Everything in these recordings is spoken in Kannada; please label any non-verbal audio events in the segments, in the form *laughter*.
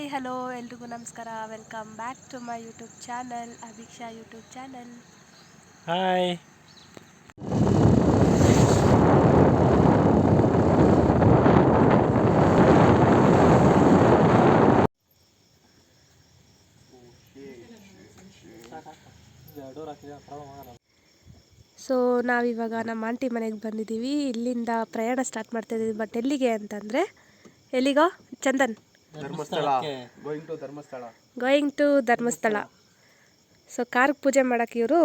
ಹಾಯ್ ಹಲೋ ಎಲ್ರಿಗೂ ನಮಸ್ಕಾರ. Welcome back to my YouTube channel Abhiksha YouTube channel hi so ನಾವಿವಾಗ ನಮ್ಮ ಆಂಟಿ ಮನೆಗೆ ಬಂದಿದ್ದೀವಿ ಇಲ್ಲಿಂದ ಪ್ರಯಾಣ ಸ್ಟಾರ್ಟ್ ಮಾಡ್ತಾ ಇದ್ದೀವಿ ಬಟ್ ಎಲ್ಲಿಗೆ ಅಂತಂದರೆ ಎಲ್ಲಿಗೋ? Chandan. Dharmasthala. Going to Dharmasthala. Going to Dharmasthala. So ಕಾರ್ಗೆ ಪೂಜೆ ಮಾಡೋಕೆ ಇವರು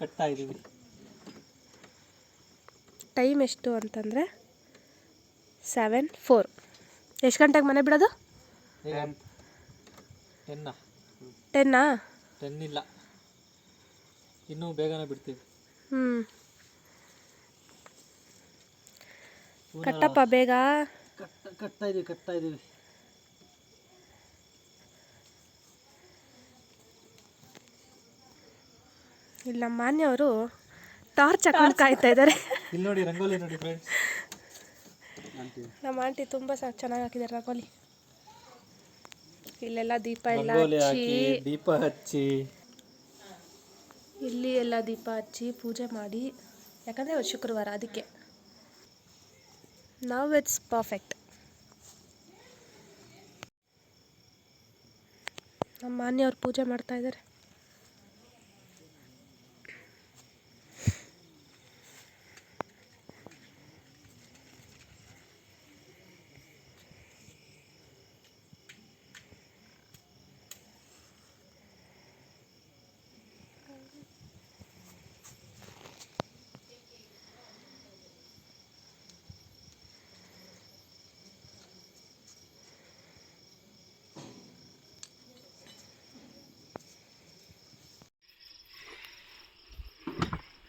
ಕಟ್ತಾ ಇದ್ದೀವಿ. ಟೈಮ್ ಎಷ್ಟು ಅಂತಂದರೆ ಸೆವೆನ್ ಫೋರ್ ಎಷ್ಟು ಗಂಟೆಗೆ ಮನೆ ಬಿಡೋದು? ಟೆನ್ನಾ ಟೆನ್ ಇಲ್ಲ. ಇನ್ನೂ ಬೇಗನೆ ಬಿಡ್ತೀವಿ. ಹ್ಞೂ ಕಟ್ಟಪ್ಪ ಬೇಗ. ಕಟ್ಟ ಕಟ್ತಾ ಇದ್ದೀವಿ ಕಟ್ತಾ ಇದ್ದೀವಿ ಇಲ್ಲ ನಮ್ಮ ಮಾನ್ಯವರು ಟಾರ್ಚ್ ಹಾಕೊಂಡು ಕಾಯ್ತಾ ಇದ್ದಾರೆ. ಇಲ್ಲಿ ನೋಡಿ ರಂಗೋಲಿ ನೋಡಿ ಫ್ರೆಂಡ್ಸ್ ನಮ್ಮ ಆಂಟಿ ತುಂಬ ಚೆನ್ನಾಗಿ ಹಾಕಿದ್ದಾರೆ ರಂಗೋಲಿ. ಇಲ್ಲೆಲ್ಲ ದೀಪ ಎಲ್ಲ ರಂಗೋಲಿ ಹಚ್ಚಿ. ದೀಪ ಹಚ್ಚಿ. ಇಲ್ಲಿ ಎಲ್ಲ ದೀಪ ಹಚ್ಚಿ ಪೂಜೆ ಮಾಡಿ. ಯಾಕಂದ್ರೆ ಶುಕ್ರವಾರ ಅದಕ್ಕೆ. ನವ್ it's ಪರ್ಫೆಕ್ಟ್ ನಮ್ಮ ಮಾನ್ಯವ್ರು ಪೂಜೆ ಮಾಡ್ತಾ ಇದ್ದಾರೆ.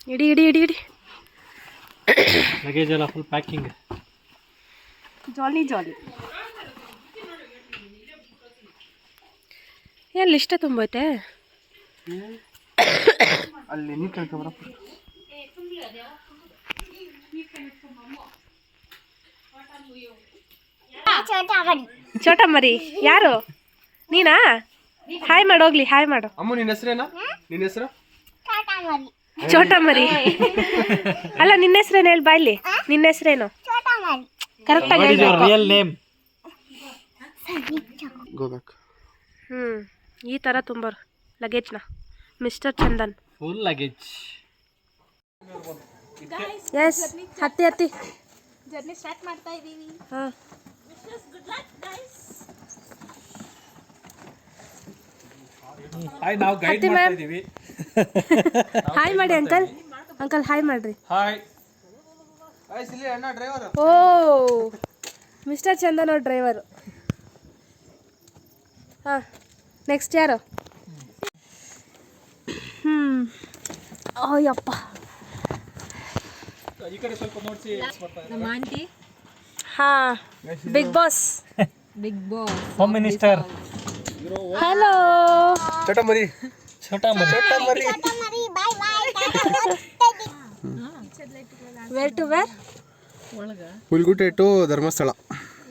ಇಡಿ ಇಡಿ ಇಡಿ ಇಡಿ. ಲಗೇಜ್ ಎಲ್ಲ ಫುಲ್ ಪ್ಯಾಕಿಂಗ್ ಜಾಲಿ ಜಾಲಿ ಎಲ್ಲಿ ಇಷ್ಟ ತುಂಬೈತೆ ಅಲ್ಲಿ ನೀರು ಕೇಳ್ಕೊಂಬರಪ್ಪ ಚೋಟ ಮರಿ ಯಾರು? ನೀನಾ? ಹಾಯ್ ಮಾಡೋಗ್ಲಿ ಹಾಯ್ ಮಾಡು. ಅಮ್ಮ ನಿನ್ನ ಹೆಸರೇನಾ? ನಿನ್ನ ಹೆಸರು? *laughs* ಚೋಟ ಮರಿ ಅಲ್ಲ ನಿನ್ನ ಹೆಸ್ರೇನು ಹೇಳಿ ಇಲ್ಲಿ. ನಿನ್ನ ಹೆಸ್ರೇನು? ಕರೆಕ್ಟಾಗಿ ಆಗಿ ರಿಯಲ್ ನೇಮ್ ಗೋ ಬ್ಯಾಕ್ ಹ್ಞೂ ಈ ತರ ತುಂಬರು ಲಗೇಜ್ನ mister Chandan. Full luggage yes ಹತ್ತಿ ಹತ್ತಿ. ಜರ್ನಿ ಸ್ಟಾರ್ಟ್ ಮಾಡ್ತಾ ಇದ್ದೀವಿ ಹಾಂ. ಹಾಯ್ ನಾವು ಗೈಡ್ ಮಾಡ್ತಾ ಇದೀವಿ. *laughs* ಹಾಯ್ ಮಾಡಿ ಅಂಕಲ್ ಅಂಕಲ್ ಹಾಯ್ ಮಾಡ್ರಿ. ಹಾಯ್ ಹಾಯ್ ಸಿಲಿ ಅಣ್ಣ ಡ್ರೈವರ್ ಓ ಮಿಸ್ಟರ್ ಚಂದನ್ ಅವ್ರ ಡ್ರೈವರು ಹಾಂ ನೆಕ್ಸ್ಟ್ ಯಾರು? ಹ್ಞೂ ಅಯ್ಯಪ್ಪ ಈ ಕಡೆ ಸ್ವಲ್ಪ ನೋಡ್ಸಿ ನಮ್ಮ ಆಂಟಿ. ಹಾಂ Bigg Boss Bigg Boss home minister hello ಚಟ ಮರಿ ಛೋಟಾ ಮರಿ ಚಟ ಮರಿ ವೇರ್ ಟು ವೇರ್ ಹುಲ್ಗುಟೆ ಟು ಧರ್ಮಸ್ಥಳ.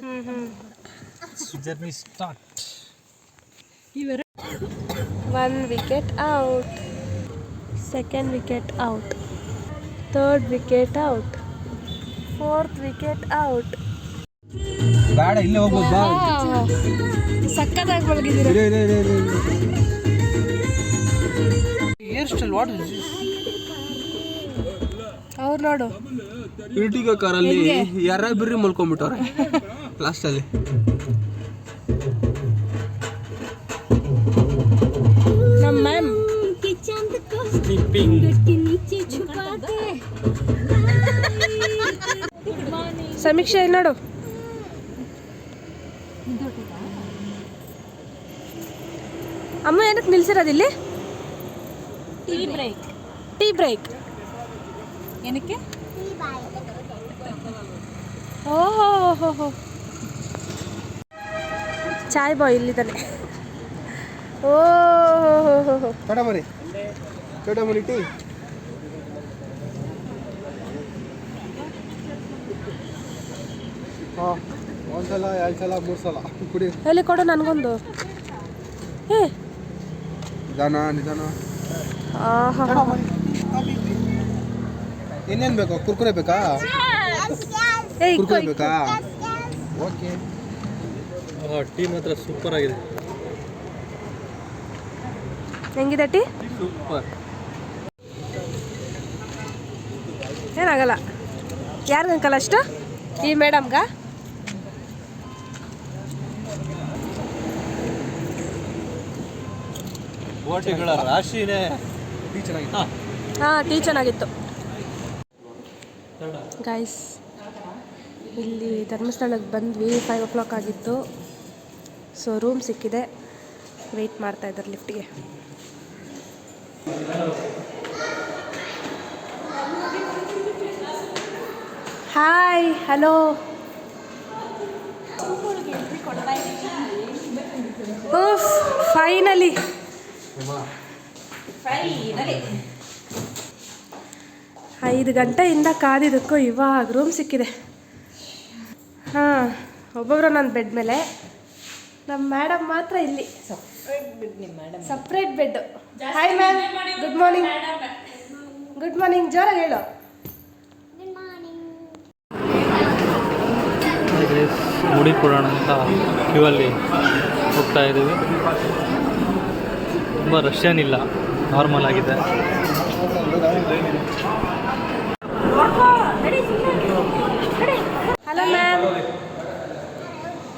ಹ್ಞೂ ಹ್ಞೂ journey start one wicket out second wicket out third wicket out fourth wicket out ಬೇಡ ಇಲ್ಲೇ ಹೋಗ್ಬೋದು ಬಾ. ಸಕ್ಕತ್ತಾಗಿ ಮಲಗಿದ್ದೀರ ಇರೇ ಇರೇ ಇರೇ ಇರೇ. ಹೇರ್ ಸ್ಟೈಲ್ ವಾಟ್ ಅವ್ರು ನೋಡು. ಇರ್ಟಿಗ ಕಾರಲ್ಲಿ ಯಾರ ಬಿರ್ರಿ ಮಲ್ಕೊಂಡ್ಬಿಟ್ಟವ್ರೆ? ಲಾಸ್ಟಲ್ಲಿ ನಮ್ಮ ಮ್ಯಾಮ್. ಸ್ಲೀಪಿಂಗ್ ಸಮೀಕ್ಷೆ ಇಲ್ಲಿ ನೋಡು. ಅಮ್ಮ ಏನಕ್ಕೆ ನಿಲ್ಸಿರೋದಿಲ್ಲಿ ಟೀ ಬ್ರೇಕ್ ಟೀ ಬ್ರೇಕ್ ಏನಕ್ಕೆ? ಓಹೋ ಹೋ ಹೋ. ಚಾಯ್ ಬಾಯ್ ಇಲ್ಲಿದ್ದಾನೆ. ಓ ಹೋ ಹೋ ಹೋ ಕಡಮರಿ. ಮರಿ ಚಟ ಮರಿ ಟೀ. ಹಾಂ ಒಂದ್ಸಲ ಎರಡು ಸಲ ಮೂರು ಸಲ. ಕುಡಿ. ಎಲ್ಲಿ ಕೊಡು ನನಗೊಂದು. ಏ ನಿಧಾನ ನಿಧಾನ. ಆಹಾ ಇನ್ನೇನು ಬೇಕು? ಕುರ್ಕುರೆ ಬೇಕಾ? ಕುರ್ಕುರೆ ಬೇಕಾ? ಓಕೆ. ಟೀ ಮಾತ್ರ ಸೂಪರ್ ಆಗಿದೆ. ಹೆಂಗಿದೆ ಟೀ? ಸೂಪರ್ ಏನಾಗಲ್ಲ. ಯಾರಿಗೆ ಅಂಕಲ್ ಅಷ್ಟು? ಈ ಮೇಡಮ್ಗ? ಬೋಟಿಗಳ ರಾಶಿನೇ. ಹಾಂ. ಟೀ ಚೆನ್ನಾಗಿತ್ತು ಗೈಸ್ ಇಲ್ಲಿ ಧರ್ಮಸ್ಥಳಕ್ಕೆ ಬಂದ್ವಿ ಫೈವ್ ಓ ಕ್ಲಾಕ್ ಆಗಿತ್ತು. ಸೊ ರೂಮ್ ಸಿಕ್ಕಿದೆ. ವೆಯ್ಟ್ ಮಾಡ್ತಾ ಇದ್ದಾರೆ ಲಿಫ್ಟಿಗೆ ಹಾಯ್ ಹಲೋ ಫೈನಲಿ ಐದು ಗಂಟೆಯಿಂದ ಕಾದಿದ್ದಕ್ಕೂ ಇವಾಗ ರೂಮ್ ಸಿಕ್ಕಿದೆ. ಹಾಂ ಒಬ್ಬೊಬ್ಬರು ನನ್ನ ಬೆಡ್ ಮೇಲೆ. ನಮ್ಮ ಮೇಡಮ್ ಮಾತ್ರ ಇಲ್ಲಿ. Separate bed hi ma'am good morning good morning ಜೋರ ಹೇಳು. ಮುಡಿ ಕೊಡೋಣ ಅಂತ ಕ್ಯೂ ಅಲ್ಲಿ ಹೋಗ್ತಾ ಇದ್ದೀವಿ. ತುಂಬ ರಶ್ ಏನಿಲ್ಲ. ನಾರ್ಮಲ್ ಆಗಿದೆ. ಹಲೋ ಮ್ಯಾಮ್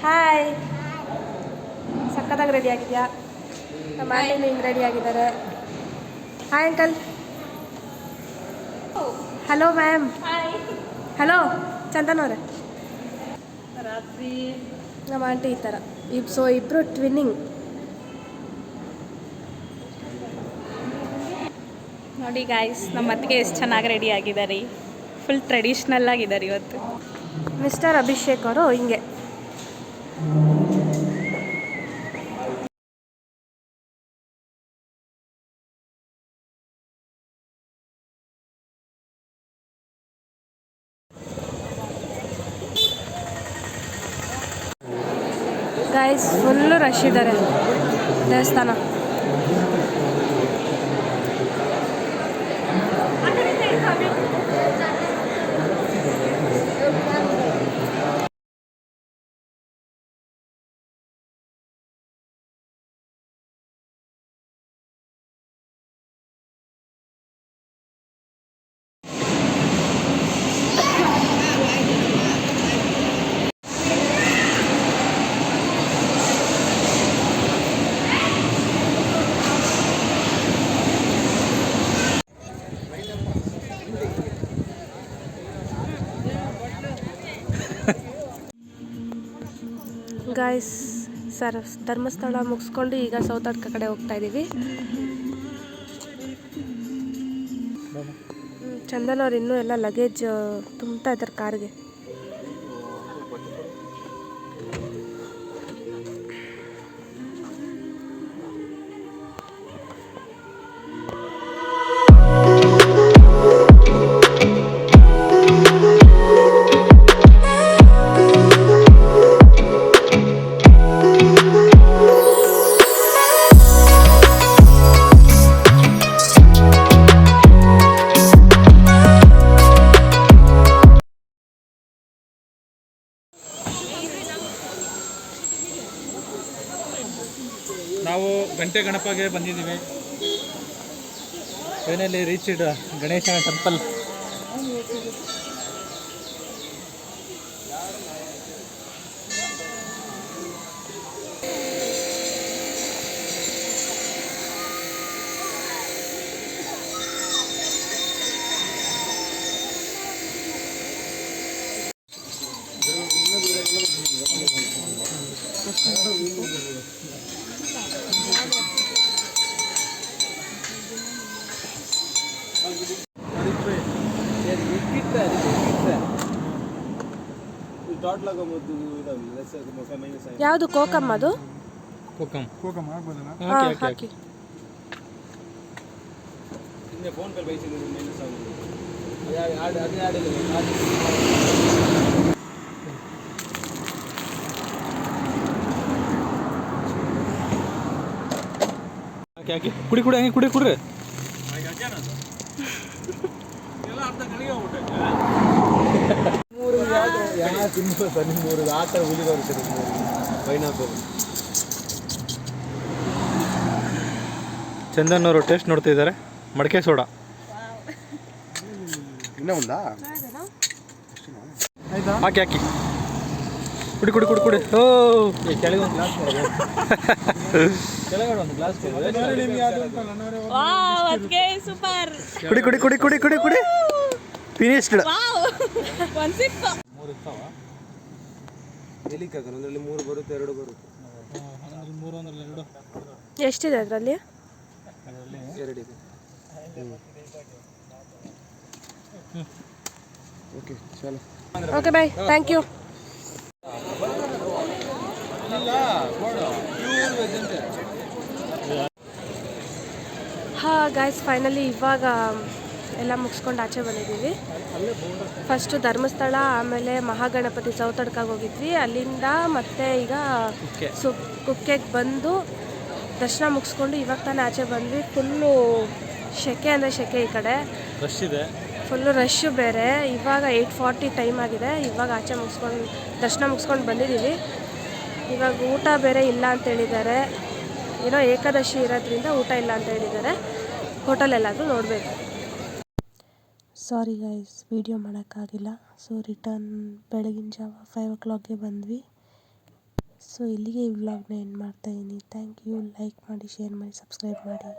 ಹಾಯ್ ಸಕ್ಕತ್ತಾಗಿ ರೆಡಿ ಆಗಿದೆಯಾ? ನಮ್ಮ ಆಂಟಿನೂ ಹಿಂಗೆ ರೆಡಿ ಆಗಿದ್ದಾರೆ. Hi uncle hello ma'am hello Chandan ಅವರೇ. ನಮ್ಮ ಆಂಟಿ ಈ ಥರ ಇಬ್ ಸೊ ಇಬ್ಬರು ಟ್ವಿನ್ನಿಂಗ್ ನೋಡಿ ಗಾಯ್ಸ್ ನಮ್ಮ ಅತ್ತಿಗೆ ಎಷ್ಟು ಚೆನ್ನಾಗಿ ರೆಡಿ ಆಗಿದ್ದಾರೆ ಫುಲ್ ಟ್ರೆಡಿಷ್ನಲ್ ಆಗಿದ್ದಾರೆ ಇವತ್ತು. ಮಿಸ್ಟರ್ ಅಭಿಷೇಕ್ ಅವರು ಹಿಂಗೆ. ಗಾಯ್ಸ್ ಫುಲ್ಲು ರಶ್ ಇದ್ದಾರೆ ದೇವಸ್ಥಾನ. ಗಾಯ್ಸ್ ಸರ್, ಧರ್ಮಸ್ಥಳ ಮುಗಿಸ್ಕೊಂಡು ಈಗ ಸೌತಾಡ್ಕ ಕಡೆ ಹೋಗ್ತಾ ಇದ್ದೀವಿ ಚಂದನವ್ರು ಇನ್ನೂ ಎಲ್ಲ ಲಗೇಜ್ ತುಂಬ್ತಾ ಇದ್ದಾರೆ ಕಾರ್ಗೆ ಗಂಟೆ ಗಣಪಗೆ ಬಂದಿದ್ದೀವಿ. ಫೈನಲಿ ರೀಚ್ಡ್ ಗಣೇಶನ ಟೆಂಪಲ್ ಯಾವುದು ಕೋಕಮ್ ಅದು? ಕೋಕಮ್. ಕೋಕಮ್ ಆಗ್ಬೋದಲ್ಲ? ಫೋನ್ ಪೇ ಅದೇ ಹಾಕಿ. ಕುಡಿ ಕುಡಿ ಹಂಗೆ ಕುಡಿ ಕುಡ್ರಿ. ತಿನ್ಬೋದು ಸರ್ ಆ ಥರ ಪೈನಾಪಲ್ ಚಂದನ್ ಅವರು ಟೇಸ್ಟ್ ನೋಡ್ತಾ ಇದ್ದಾರೆ. ಮಡಕೆ ಸೋಡಾ. ಇನ್ನೂ ಒಂದಾ ಹಾಕಿ ಹಾಕಿ. ಕುಡಿ ಕುಡಿ ಕುಡಿ ಕುಡಿ. ಓ. ಕೆಳಗೆ ಒಂದು ಗ್ಲಾಸ್ ಕೆಳಗಡೆ ಒಂದು ಗ್ಲಾಸ್ ಕುಡಿ ಕುಡಿ ಕುಡಿ ಕುಡಿ ಕುಡಿ ಕುಡಿ. ಫಿನಿಶ್ಡ್ ವಾವ್ ಒಂದು ಸಿಪ್ ಎಲಿಕ್ಕಾಗಲ್ಲ ಅದರಲ್ಲಿ ಮೂರು ಬರುತ್ತೆ ಎರಡು ಬರುತ್ತೆ. ಎಷ್ಟಿದೆ ಅದರಲ್ಲಿ? ಎರಡಿದೆ ಓಕೆ ಚಲೋ. ಓಕೆ ಬಾಯ್ ಥ್ಯಾಂಕ್ ಯು ಹಾ ಗಾಯ್ಸ್ ಫೈನಲಿ ಇವಾಗ ಎಲ್ಲ ಮುಗಿಸ್ಕೊಂಡು ಆಚೆ ಬಂದಿದ್ದೀವಿ. ಫಸ್ಟು ಧರ್ಮಸ್ಥಳ ಆಮೇಲೆ ಮಹಾಗಣಪತಿ ಸೌತಡ್ಕಾಗ ಹೋಗಿದ್ವಿ. ಅಲ್ಲಿಂದ ಮತ್ತೆ ಈಗ. ಸು ಕುಕ್ಕೆಗೆ ಬಂದು ದರ್ಶನ ಮುಗಿಸ್ಕೊಂಡು ಇವಾಗ ತಾನೇ ಆಚೆ ಬಂದ್ವಿ. ಫುಲ್ಲು ಸೆಕೆ ಅಂದರೆ ಸೆಕೆ ಈ ಕಡೆ. ರಶ್ ಇದೆ. ಫುಲ್ಲು ರಶ್ಶು ಬೇರೆ. ಇವಾಗ ಏಯ್ಟ್ ಫಾರ್ಟಿ ಟೈಮ್ ಆಗಿದೆ. ಇವಾಗ ಆಚೆ ಮುಗಿಸ್ಕೊಂಡು ದರ್ಶನ ಮುಗಿಸ್ಕೊಂಡು ಬಂದಿದ್ದೀವಿ. ಇವಾಗ ಊಟ ಬೇರೆ ಇಲ್ಲ ಅಂತ ಹೇಳಿದ್ದಾರೆ. ಏನೋ ಏಕಾದಶಿ ಇರೋದ್ರಿಂದ ಊಟ ಇಲ್ಲ ಅಂತ ಹೇಳಿದ್ದಾರೆ. ಹೋಟೆಲ್ ಎಲ್ಲಾದರೂ ನೋಡಬೇಕು. ಸಾರಿ ಗೈಸ್ ವೀಡಿಯೋ ಮಾಡೋಕ್ಕಾಗಿಲ್ಲ. ಸೊ ರಿಟರ್ನ್ ಬೆಳಗಿನ ಜಾವ ಫೈವ್ ಓ ಕ್ಲಾಕ್ಗೆ ಬಂದ್ವಿ. ಸೊ ಇಲ್ಲಿಗೆ ಈ ವ್ಲಾಗ್ನ ಎಂಡ್ ಮಾಡ್ತಾಯಿದ್ದೀನಿ ಥ್ಯಾಂಕ್ ಯು ಲೈಕ್ ಮಾಡಿ ಶೇರ್ ಮಾಡಿ ಸಬ್ಸ್ಕ್ರೈಬ್ ಮಾಡಿ.